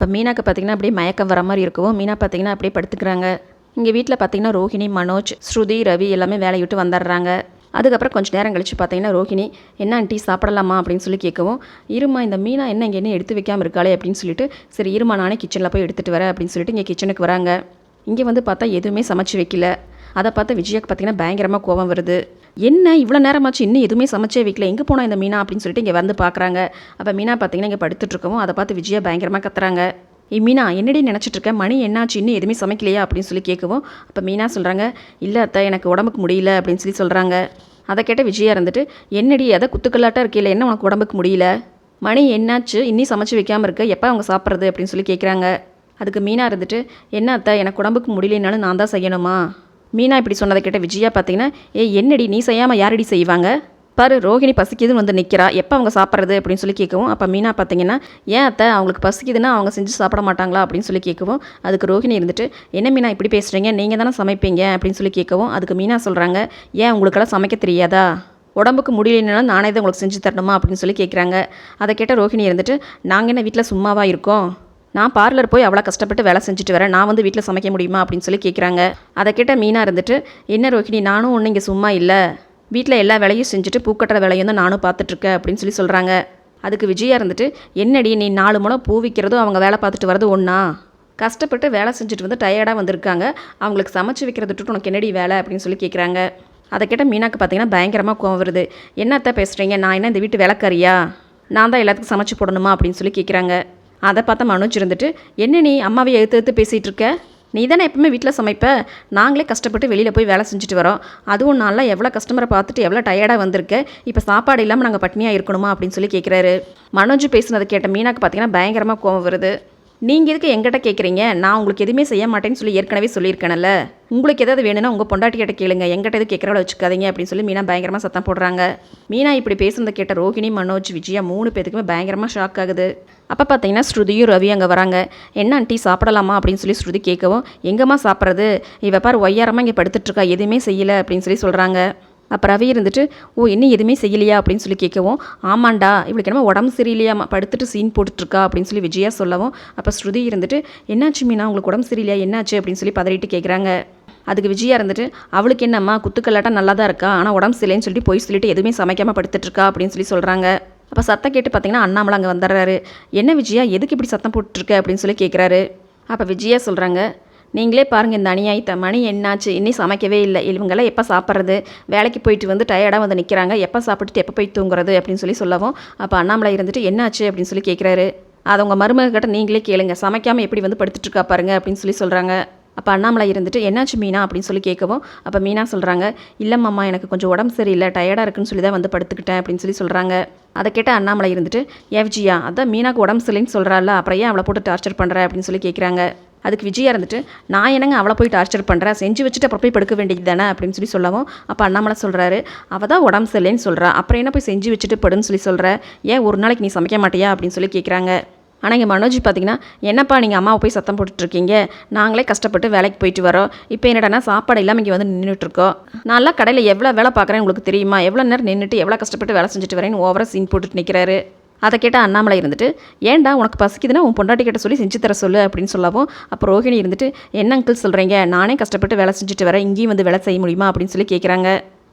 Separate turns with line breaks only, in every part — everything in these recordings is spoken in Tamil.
இப்போ மீனாக்கு பார்த்தீங்கன்னா அப்படியே மயக்கம் வர மாதிரி இருக்கவும் மீனா பார்த்தீங்கன்னா அப்படியே படுத்துக்கிறாங்க. இங்கே வீட்டில் பார்த்தீங்கன்னா ரோஹிணி மனோஜ் ஸ்ருதி ரவி எல்லாமே வேலையை விட்டு வந்துடுறாங்க. அதுக்கப்புறம் கொஞ்சம் நேரம் கழித்து பார்த்தீங்கன்னா ரோஹிணி என்ன ஆண்டி சாப்பிடலாமா? அப்படின்னு சொல்லி கேட்கவும் இருமா இந்த மீனா என்ன இங்கே என்ன எடுத்து வைக்காமல் இருக்காளே? அப்படின்னு சொல்லிட்டு சரி இருமா நானே கிச்சனில் போய் எடுத்துகிட்டு வரேன் அப்படின்னு சொல்லிட்டு இங்கே கிச்சனுக்கு வராங்க. இங்கே வந்து பார்த்தா எதுவுமே சமைச்சு வைக்கல. அதை பார்த்து விஜயாக்கு பார்த்தீங்கன்னா பயங்கரமாக கோவம் வருது. என்ன இவ்வளோ நேரமாச்சு இன்னும் எதுவுமே சமைச்சே வைக்கல எங்கே போனால் இந்த மீனா அப்படின்னு சொல்லிட்டு இங்கே வந்து பார்க்குறாங்க. அப்போ மீனா பார்த்தீங்கன்னா இங்கே படுத்துகிட்டுருக்கவும் அதை பார்த்து விஜயா பயங்கரமாக கத்துறாங்க. இ மீனா என்னடி நினச்சிட்டு இருக்க? மணி என்னாச்சு? இன்னும் எதுவுமே சமைக்கலையா? அப்படின்னு சொல்லி கேட்கவும் அப்போ மீனா சொல்கிறாங்க இல்லை அத்தை எனக்கு உடம்புக்கு முடியல அப்படின்னு சொல்லி சொல்கிறாங்க அதை கேட்ட விஜயா இருந்துட்டு என்னடி எதை குத்துக்கல்லாட்டா இருக்கையில் என்ன உனக்கு உடம்புக்கு முடியல? மணி என்னாச்சு? இன்னும் சமைச்சு வைக்காமல் இருக்க? எப்போ அவங்க சாப்பிட்றது? அப்படின்னு சொல்லி கேட்குறாங்க. அதுக்கு மீனா இருந்துட்டு என்ன அத்தை எனக்கு உடம்புக்கு முடியலனாலும் நான் தான் செய்யணுமா? மீனா இப்படி சொன்னதை கேட்ட விஜயா பார்த்தீங்கன்னா ஏ என்னடி நீ செய்யாமல் யாரடி செய்வாங்க? பாரு ரோஹிணி பசிக்குதுன்னு வந்து நிற்கிறா எப்போ அவங்க சாப்பிட்றது? அப்படின்னு சொல்லி கேட்கவும் அப்போ மீனா பார்த்தீங்கன்னா ஏன் அத்தை அவங்களுக்கு பசிக்குதுன்னா அவங்க செஞ்சு சாப்பிட மாட்டாங்களா? அப்படின்னு சொல்லி கேட்கவும் அதுக்கு ரோஹிணி இருந்துட்டு என்ன மீனா இப்படி பேசுகிறீங்க நீங்கள் தானே சமைப்பீங்க? அப்படின்னு சொல்லி கேட்கவும் அதுக்கு மீனா சொல்கிறாங்க ஏன் உங்களுக்கெல்லாம் சமைக்க தெரியாதா? உடம்புக்கு முடியலனாலும் நானே தான் உங்களுக்கு செஞ்சு தரணுமா? அப்படின்னு சொல்லி கேட்குறாங்க. அதை கேட்ட ரோஹிணி இருந்துட்டு நாங்கள் என்ன வீட்டில் சும்மாவாக இருக்கோம்? நான் பார்லர் போய் அவ்வளோ கஷ்டப்பட்டு வேலை செஞ்சுட்டு வரேன். நான் வந்து வீட்டில் சமைக்க முடியுமா அப்படின்னு சொல்லி கேட்குறாங்க அதை கேட்ட மீனாக இருந்துட்டு என்ன ரோஹிணி நானும் ஒன்றும் இங்கே சும்மா இல்லை. வீட்டில் எல்லா வேலையும் செஞ்சுட்டு பூக்கட்டுற வேலையும் தான் நானும் பார்த்துட்ருக்கேன் அப்படின்னு சொல்லி சொல்கிறாங்க அதுக்கு விஜயா இருந்துட்டு என்னடி நீ நாலு முளம் பூ விற்கிறதும் அவங்க வேலை பார்த்துட்டு வரது ஒன்றா கஷ்டப்பட்டு வேலை செஞ்சுட்டு வந்து டயர்டாக வந்திருக்காங்க. அவங்களுக்கு சமைச்சு வைக்கிறது விட்டுட்டு உனக்கு என்னடி வேலை? அப்படின்னு சொல்லி கேட்குறாங்க அதை கேட்டால் மீனாக்கு பார்த்தீங்கன்னா பயங்கரமாக கோவம் வருது. என்னத்த பேசுகிறீங்க நான் என்ன இந்த வீட்டு வேலைக்காரியா? நான் தான் எல்லாத்துக்கும் சமைச்சு போடணுமா? அப்படின்னு சொல்லி கேட்குறாங்க அதை பார்த்தா மனோஜ் இருந்துட்டு என்ன நீ அம்மாவை எடுத்து எடுத்து பேசிகிட்டு இருக்க? நீ தானே எப்பவுமே வீட்டில் சமைப்ப? நாங்களே கஷ்டப்பட்டு வெளியில் போய் வேலை செஞ்சுட்டு வரோம். அதுவும் நாளில் எவ்வளோ கஸ்டமரை பார்த்துட்டு எவ்வளோ டயர்டாக வந்திருக்க? இப்போ சாப்பாடு இல்லாமல் நாங்கள் பட்னியாக இருக்கணுமா? அப்படின்னு சொல்லி கேட்குறாரு மனோஜ் பேசுனதை கேட்ட மீனாக்கு பார்த்தீங்கன்னா பயங்கரமாக கோவம் வருது. நீங்கள் எதுக்கு எங்கிட்ட கேட்குறீங்க நான் உங்களுக்கு எதுவுமே செய்ய மாட்டேன்னு சொல்லி ஏற்கனவே சொல்லியிருக்கேன்ல உங்களுக்கு எதாவது வேணும்னா உங்கள் பொண்டாட்டிகிட்ட கேளுங்க. எங்கிட்ட எதுவும் கேட்குறவள வச்சுக்காதீங்க. அப்படின்னு சொல்லி மீனா பயங்கரமாக சத்தம் போடுறாங்க. மீனா இப்படி பேசுனதை கேட்ட ரோஹிணி மனோஜ் விஜயா மூணு பேத்துக்குமே பயங்கரமாக ஷாக் ஆகுது. அப்போ பார்த்தீங்கன்னா ஸ்ருதியும் ரவி அங்கே வராங்க. என்ன ஆண்டி சாப்பிடலாமா? அப்படின்னு சொல்லி ஸ்ருதி கேட்கவும் எங்கம்மா சாப்பிட்றது? இவ பார் ஒய்யாரமாக இங்கே படுத்துட்ருக்கா எதுவுமே செய்யலை அப்படின்னு சொல்லி சொல்கிறாங்க அப்போ ரவி இருந்துட்டு ஓ இன்னும் எதுவுமே செய்யலையா? அப்படின்னு சொல்லி கேட்கவும் ஆமாண்டா இவளுக்கு என்னமோ உடம்பு சரியில்லையாமா படுத்துட்டு சீன் போட்டுட்ருக்கா அப்படின்னு சொல்லி விஜயா சொல்லவும் அப்போ ஸ்ருதி இருந்துட்டு என்னாச்சு மீனா உங்களுக்கு உடம்பு சரியில்லையா? என்னாச்சு? அப்படின்னு சொல்லி பதறிட்டு கேட்குறாங்க அதுக்கு விஜயா இருந்துட்டு அவளுக்கு என்னம்மா குத்துக்கல்லாட்டம் நல்லா தான் இருக்கா? ஆனால் உடம்பு சரியில்லைன்னு சொல்லிட்டு போய் சொல்லிட்டு எதுவுமே சமைக்காமல் படுத்துட்ருக்கா? அப்படின்னு சொல்லி சொல்கிறாங்க அப்போ சத்தம் கேட்டு பார்த்தீங்கன்னா அண்ணாமலை அங்கே வந்துடுறாரு என்ன விஜயா எதுக்கு இப்படி சத்தம் போட்டுருக்க? அப்படின்னு சொல்லி கேட்குறாரு அப்போ விஜயா சொல்கிறாங்க நீங்களே பாருங்கள் இந்த அநியாயத்தை மணி என்னாச்சு? இன்னும் சமைக்கவே இல்லை. இவங்கெல்லாம் எப்போ சாப்பிட்றது? வேலைக்கு போயிட்டு வந்து டயர்டாக வந்து நிற்கிறாங்க எப்போ சாப்பிட்டுட்டு எப்போ போய் தூங்குறது? அப்படின்னு சொல்லி சொல்லவும் அப்போ அண்ணாமலை இருந்துட்டு என்னாச்சு? அப்படின்னு சொல்லி கேட்குறாரு அதை உங்கள் மருமகிட்ட நீங்களே கேளுங்க. சமைக்காமல் எப்படி வந்து படுத்துட்ருக்கா பாருங்க அப்படின்னு சொல்லி சொல்கிறாங்க அப்போ அண்ணாமலை இருந்துட்டு என்னாச்சு மீனா? அப்படின்னு சொல்லி கேட்கவும் அப்போ மீனா சொல்கிறாங்க இல்லைம்மாம்மா எனக்கு கொஞ்சம் உடம்பு சரியில்லை டயர்டாக இருக்குன்னு சொல்லி தான் வந்து படுத்துக்கிட்டேன் அப்படின்னு சொல்லி சொல்கிறாங்க அதை கேட்ட அண்ணாமலை இருந்துட்டு எஃப்ஜியா அதான் மீனாக்கு உடம்பு சரியில்லைன்னு சொல்கிறாள் அப்புறம் ஏன் அவளை போட்டு டார்ச்சர் பண்ணுற அப்படின்னு சொல்லி கேட்குறாங்க அதுக்கு விஜயா இருந்துட்டு நான் என்னங்க அவளை போய் டார்ச்சர் பண்ணுறேன் செஞ்சு வச்சுட்டு அப்புறம் போய் படுக்க வேண்டியது தானே? அப்படின்னு சொல்லி சொல்லவும் அப்போ அண்ணாமலை சொல்கிறாரு அவள் தான் உடம்பு சரியில்லைன்னு சொல்கிறா அப்புறம் என்ன போய் செஞ்சு வச்சுட்டு படுன்னு சொல்லி சொல்கிற ஏன் ஒரு நாளைக்கு நீ சமைக்க மாட்டியா? அப்படின்னு சொல்லி கேட்குறாங்க ஆனால் இங்கே மனோஜ் பார்த்தீங்கன்னா என்னப்பா நீங்கள் அம்மாவை போய் சத்தம் போட்டுட்ருக்கீங்க? நாங்களே கஷ்டப்பட்டு வேலைக்கு போயிட்டு வரோம். இப்போ என்னடானா சாப்பாடு இல்லாமல் இங்கே வந்து நின்றுட்டுருக்கோம் நான்லாம் கடையில் எவ்வளோ வேலை பார்க்குறேன் உங்களுக்கு தெரியுமா? எவ்வளோ நேரம் நின்றுட்டு எவ்வளோ கஷ்டப்பட்டு வேலை செஞ்சுட்டு வரேன்னு ஓவராக சீன் போட்டுட்டு நிற்கிறாரு அதை கேட்டால் அண்ணாமலை இருந்துட்டு ஏன்டா உனக்கு பசிக்குதுன்னா உன் பொண்டாட்டி கிட்ட சொல்லி செஞ்சு தர சொல்லு அப்படின்னு சொல்லவும் அப்போ ரோஹிணி இருந்துட்டு என்ன அங்கிள் சொல்கிறீங்க நானே கஷ்டப்பட்டு வேலை செஞ்சுட்டு வரேன். இங்கேயும் வந்து வேலை செய்ய முடியுமா? அப்படின்னு சொல்லி கேட்குறாங்க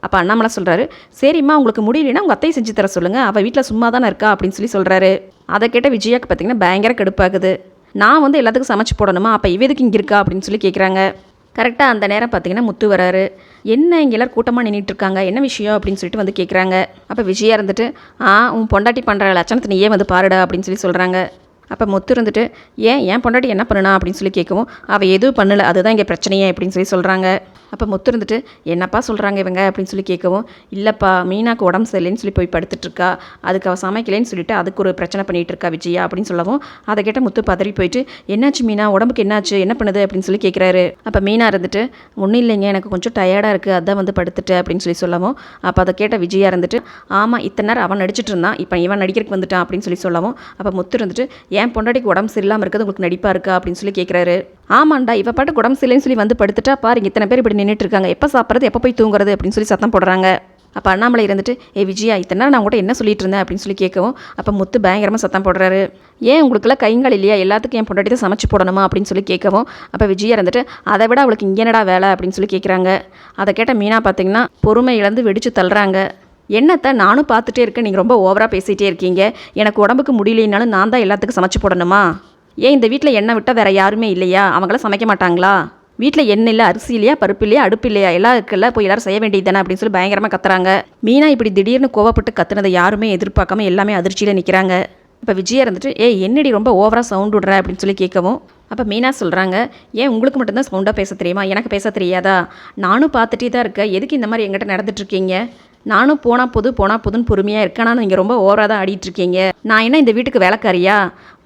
அப்போ அண்ணாமலை சொல்கிறாரு சரிம்மா உங்களுக்கு முடியலன்னா உங்கள் அத்தையை செஞ்சு தர சொல்லுங்கள் அவள் வீட்டில் சும்மா தானே இருக்கா? அப்படின்னு சொல்லி சொல்கிறாரு அதை கேட்ட விஜயாக்கு பார்த்தீங்கன்னா பயங்கர கடுப்பாகுது. நான் வந்து எல்லாத்துக்கும் சமைச்சு போடணுமா? அப்போ இவ எதுக்கு இங்கே இருக்கா? அப்படின்னு சொல்லி கேட்குறாங்க கரெக்டாக அந்த நேரம் பார்த்தீங்கன்னா முத்து வராரு. என்ன இங்கே எல்லாரும் கூட்டமாக நின்றுட்டு இருக்காங்க? என்ன விஷயம்? அப்படின்னு சொல்லிட்டு வந்து கேட்குறாங்க அப்போ விஜயா இருந்துட்டு ஆ உன் பொண்டாட்டி பண்ணுற லட்சணத்தை நீயே வந்து பாருடா அப்படின்னு சொல்லி சொல்கிறாங்க அப்போ முத்து இருந்துட்டு ஏன் என் பொண்டாட்டி என்ன பண்ணுனா? அப்படின்னு சொல்லி கேட்கவும் அவள் எதுவும் பண்ணலை அதுதான் இங்கே பிரச்சனையே அப்படின்னு சொல்லி சொல்கிறாங்க அப்போ முத்து இருந்துட்டு என்னப்பா சொல்கிறாங்க இவங்க? அப்படின்னு சொல்லி கேட்கவும் இல்லைப்பா மீனாக்கு உடம்பு சரியில்லைன்னு சொல்லி போய் படுத்துட்ருக்கா. அதுக்கு அவள் சமைக்கலைன்னு சொல்லிட்டு அதுக்கு ஒரு பிரச்சனை பண்ணிகிட்டு இருக்கா விஜயா? அப்படின்னு சொல்லவும் அதை கேட்ட முத்து பதறி போயிட்டு என்னாச்சு மீனா? உடம்புக்கு என்னாச்சு? என்ன பண்ணுது? அப்படின்னு சொல்லி கேட்குறாரு. அப்போ மீனா இருந்துட்டு ஒன்றும் இல்லைங்க எனக்கு கொஞ்சம் டயர்டாக இருக்குது அதான் வந்து படுத்துட்டு அப்படின்னு சொல்லி சொல்லவும் அப்போ அதை கேட்ட விஜயா இருந்துட்டு ஆமாம் இத்தனை நேரம் அவன் நடிச்சிட்டு இருந்தான் இப்போ இவன் நடிக்கிறதுக்கு வந்துட்டான் அப்படின்னு சொல்லி சொல்லவும் அப்போ முத்து இருந்துட்டு என் பொண்டாட்டிக்கு உடம்பு சரியில்லாமல் இருக்கிறது உங்களுக்கு நடிப்பாக இருக்கா? அப்படின்னு சொல்லி கேட்குறாரு ஆமாண்டா இவ பாட்டு உடம்பு சரியில்லைன்னு சொல்லி வந்து படுத்துட்டா பாருங்க இத்தனை பேர் இப்படி நின்றுட்டு இருக்காங்க. எப்போ சாப்பிட்றது எப்போ போய் தூங்குறது? அப்படின்னு சொல்லி சத்தம் போடுறாங்க. அப்போ அண்ணாமலை இருந்துட்டு ஏ விஜயா இத்தனை நான் உங்கள்கிட்ட என்ன சொல்லிட்டு இருந்தேன்? அப்படின்னு சொல்லி கேட்கவும் அப்போ முத்து பயங்கரமாக சத்தம் போடுறாரு. ஏன் உங்களுக்குலாம் கைங்கள் இல்லையா? எல்லாத்துக்கும் என் பொண்டாட்டி தான் சமைச்சு போடணுமா? அப்படின்னு சொல்லி கேட்கவும் அப்போ விஜயா இருந்துட்டு அதை விட அவளுக்கு இங்கே என்னடா வேலை? அப்படின்னு சொல்லி கேட்குறாங்க அதை கேட்ட மீனா பார்த்தீங்கன்னா பொறுமை இழந்து வெடிச்சு தள்ளுறாங்க. என்னத்தை நானும் பார்த்துட்டே இருக்கேன் நீங்கள் ரொம்ப ஓவராக பேசிகிட்டே இருக்கீங்க. எனக்கு உடம்புக்கு முடியலனாலும் நான் தான் எல்லாத்துக்கும் சமைச்சு போடணுமா? ஏன் இந்த வீட்டில் எண்ணெய் விட்டால் வேறு யாருமே இல்லையா? அவங்களாம் சமைக்க மாட்டாங்களா? வீட்டில் எண்ணெய் இல்லை அரிசி இல்லையா பருப்பு இல்லையா அடுப்பு இல்லையா? எல்லாம் இருக்குல்ல போய் எல்லாரும் செய்ய வேண்டியது தானே அப்படின்னு சொல்லி பயங்கரமாக கத்துறாங்க. மீனா இப்படி திடீர்னு கோவப்பட்டு கத்துனதை யாருமே எதிர்பார்க்காம எல்லாமே அதிர்ச்சியில் நிற்கிறாங்க இப்போ விஜயா இருந்துட்டு ஏ என்னடி ரொம்ப ஓவராக சவுண்ட் விடுற? அப்படின்னு சொல்லி கேட்கவும் அப்போ மீனா சொல்கிறாங்க ஏன் உங்களுக்கு மட்டும்தான் சவுண்டாக பேச தெரியுமா? எனக்கு பேச தெரியாதா? நானும் பார்த்துட்டே தான் இருக்கேன். எதுக்கு இந்த மாதிரி எங்கிட்ட நடந்துட்டுருக்கீங்க நானும் போனால் புது போனால் புதுன்னு பொறுமையாக இருக்கேன். ஆனால் நீங்கள் ரொம்ப ஓவராக தான் ஆடிட்டுருக்கீங்க நான் என்ன இந்த வீட்டுக்கு வேலைக்காரியா?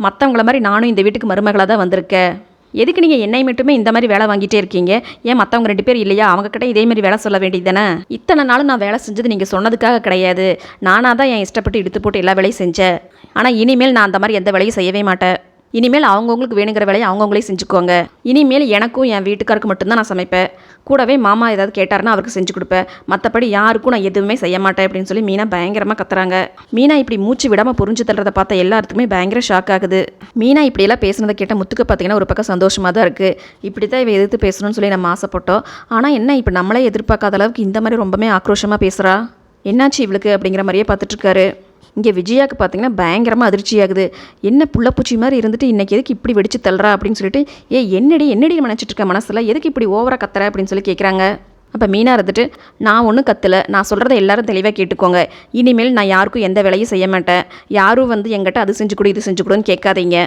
மற்றவங்கள மாதிரி நானும் இந்த வீட்டுக்கு மருமகளாக தான் வந்திருக்கேன். எதுக்கு நீங்கள் என்னை மட்டுமே இந்த மாதிரி வேலை வாங்கிட்டே இருக்கீங்க? ஏன் மற்றவங்க ரெண்டு பேர் இல்லையா? அவங்கக்கிட்ட இதே மாதிரி வேலை சொல்ல வேண்டியது தானே? இத்தனை நாளும் நான் வேலை செஞ்சது நீங்கள் சொன்னதுக்காக கிடையாது. நானாக தான் என் இஷ்டப்பட்டு இழுத்து போட்டு எல்லா வேலையும் செஞ்சேன். ஆனால் இனிமேல் நான் அந்த மாதிரி எந்த வேலையும் செய்யவே மாட்டேன். இனிமேல் அவங்கவுங்களுக்கு வேணுங்கிற வேலையை அவங்கவுங்களே செஞ்சுக்கோங்க. இனிமேல் எனக்கும் என் வீட்டுக்காருக்கு மட்டும்தான் நான் சமைப்பேன். கூடவே மாமா ஏதாவது கேட்டாருன்னா அவருக்கு செஞ்சு கொடுப்பேன். மற்றபடி யாருக்கும் நான் எதுவுமே செய்ய மாட்டேன் அப்படின்னு சொல்லி மீனா பயங்கரமாக கத்துறாங்க. மீனா இப்படி மூச்சு விடாமல் புரிஞ்சு தள்ளுறதை பார்த்தா எல்லாத்துக்குமே பயங்கர ஷாக் ஆகுது. மீனா இப்படியெல்லாம் பேசுனதை கேட்ட முத்துக்கு பார்த்தீங்கன்னா ஒரு பக்கம் சந்தோஷமாக தான் இருக்குது இப்படி தான் இவ எதிர்த்து பேசணும்னு சொல்லி நம்ம ஆசைப்பட்டோம். ஆனால் என்ன இப்போ நம்மளே எதிர்பார்க்காத அளவுக்கு இந்த மாதிரி ரொம்பவே ஆக்ரோஷமாக பேசுகிறா என்னாச்சு இவளுக்கு அப்படிங்கிற மாதிரியே பார்த்துட்ருக்காரு இங்கே விஜயாவுக்கு பார்த்தீங்கன்னா பயங்கரமாக அதிர்ச்சியாகுது. என்ன புள்ளப்பூச்சி மாதிரி இருந்துட்டு இன்றைக்கி எதுக்கு இப்படி வெடிச்சு தள்ளுறா அப்படின்னு சொல்லிட்டு ஏ என்னடி என்னடி நினச்சிட்டு இருக்க மனசில்? எதுக்கு இப்படி ஓவராக கத்துற? அப்படின்னு சொல்லி கேட்குறாங்க அப்போ மீனாக இருந்துட்டு நான் ஒன்றும் கத்தலை. நான் சொல்கிறத எல்லாரும் தெளிவாக கேட்டுக்கோங்க. இனிமேல் நான் யாருக்கும் எந்த வேலையும் செய்ய மாட்டேன். யாரும் வந்து எங்கிட்ட அது செஞ்சு கொடு இது செஞ்சு கொடுன்னு கேட்காதீங்க.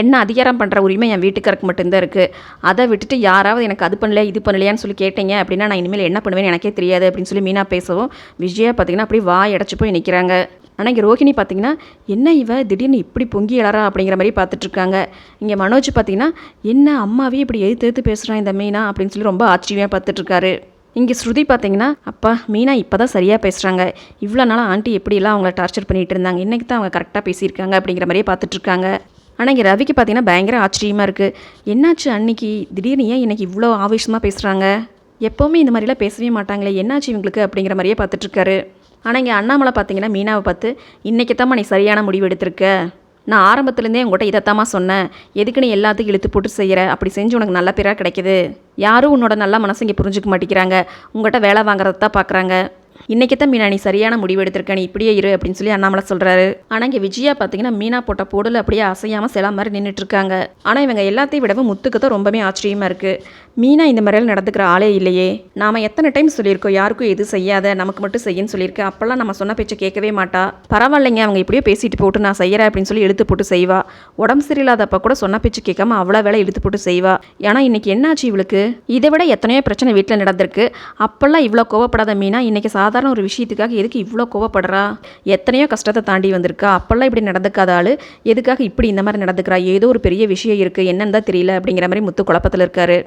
என்ன அதிகாரம் பண்ணுற உரிமை என் வீட்டுக்காருக்கு மட்டும்தான் இருக்குது அதை விட்டுட்டு யாராவது எனக்கு அது பண்ணல இது பண்ணலையான்னு சொல்லி கேட்டீங்க அப்படின்னா நான் இனிமேல் என்ன பண்ணுவேன்னு எனக்கே தெரியாது. அப்படின்னு சொல்லி மீனா பேசவும் விஜயா பார்த்தீங்கன்னா அப்படியே வாய் அடைச்சி போய் நிற்கிறாங்க ஆனால் இங்கே ரோஹிணி பார்த்தீங்கன்னா என்ன இவ? திடீர்னு இப்படி பொங்கி எழறா அப்படிங்கிற மாதிரி பார்த்துட்ருக்காங்க இங்கே மனோஜ் பார்த்தீங்கன்னா என்ன அம்மாவே இப்படி எதிர்த்து எதிர்த்து பேசுகிறான் இந்த மீனா? அப்படின்னு சொல்லி ரொம்ப ஆச்சரியமாக பார்த்துட்ருக்காரு இங்கே ஸ்ருதி பார்த்தீங்கன்னா அப்பா மீனா இப்போ தான் சரியாக பேசுகிறாங்க இவ்வளோ நாளாக ஆண்டி எப்படிலாம் அவங்கள டார்ச்சர் பண்ணிகிட்டு இருந்தாங்க? இன்றைக்கி தான் அவங்க கரெக்டாக பேசியிருக்காங்க? அப்படிங்கிற மாதிரியே பார்த்துட்ருக்காங்க ஆனால் இங்கே ரவிக்கு பார்த்தீங்கன்னா பயங்கர ஆச்சரியமாக இருக்குது என்னாச்சு அன்னைக்கு? திடீர்னு ஏன் இன்னைக்கு இவ்வளோ ஆவேசமாக பேசுகிறாங்க எப்போவுமே இந்த மாதிரிலாம் பேசவே மாட்டாங்களே. என்னாச்சு இவங்களுக்கு? அப்படிங்கிற மாதிரியே பார்த்துட்ருக்காரு ஆனால் இங்கே அண்ணாமலை பார்த்தீங்கன்னா மீனாவை பார்த்து இன்றைக்கி தான் நீ சரியான முடிவு எடுத்திருக்க? நான் ஆரம்பத்துலேருந்தே உங்கள்கிட்ட இதைத்தாம்மா சொன்னேன். எதுக்கு நீ எல்லாத்துக்கும் இழுத்து போட்டு செய்கிற அப்படி செஞ்சு உனக்கு நல்ல பேராக கிடைக்குது. யாரும் உன்னோட நல்ல மனசு இங்கே புரிஞ்சுக்க மாட்டேங்கிறாங்க. உங்கள்கிட்ட வேலை வாங்குறத தான் பார்க்குறாங்க இன்றைக்கி தான் மீனா நீ சரியான முடிவு எடுத்திருக்க நீ இப்படியே இரு அப்படின்னு சொல்லி அண்ணாமலை சொல்கிறாரு ஆனால் இங்கே விஜயா பார்த்தீங்கன்னா மீனா போட்ட போடல அப்படியே அசையாமல் சில மாதிரி நின்றுட்டு இருக்காங்க ஆனால் இவங்க எல்லாத்தையும் விடவும் முத்துக்கு தான் ரொம்பவே ஆச்சரியமாக இருக்குது மீனா இந்த மாதிரிலாம் நடந்துக்கிற ஆளே இல்லையே. நாம் எத்தனை டைம் சொல்லியிருக்கோம் யாருக்கும் எது செய்யாத நமக்கு மட்டும் செய்யன்னு சொல்லியிருக்கேன் அப்போல்லாம் நம்ம சொன்ன பேச்சை கேட்கவே மாட்டா. பரவாயில்லைங்க அவங்க இப்படியே பேசிட்டு போட்டு நான் செய்கிறேன் அப்படின்னு சொல்லி இழுத்து போட்டு செய்வா. உடம்பு சரியில்லாதப்ப கூட சொன்ன பேச்சு கேட்காம அவ்வளோ வேலை இழுத்து போட்டு செய்வா. ஏன்னா இன்னைக்கு என்னாச்சு இவளுக்கு? இதை விட எத்தனையோ பிரச்சனை வீட்டில் நடந்திருக்கு. அப்போல்லாம் இவ்வளோ கோவப்படாத மீனா இன்னைக்கு சாதாரண ஒரு விஷயத்துக்காக எதுக்கு இவ்வளோ கோவப்படுறா? எத்தனையோ கஷ்டத்தை தாண்டி வந்திருக்கா? அப்போல்லாம் இப்படி நடந்துக்காத ஆள் எதுக்காக இப்படி இந்த மாதிரி நடந்துக்கிறா? ஏதோ ஒரு பெரிய விஷயம் இருக்குது என்னன்னு தான் தெரியல அப்படிங்கிற மாதிரி முத்து குழப்பத்தில் இருக்காரு.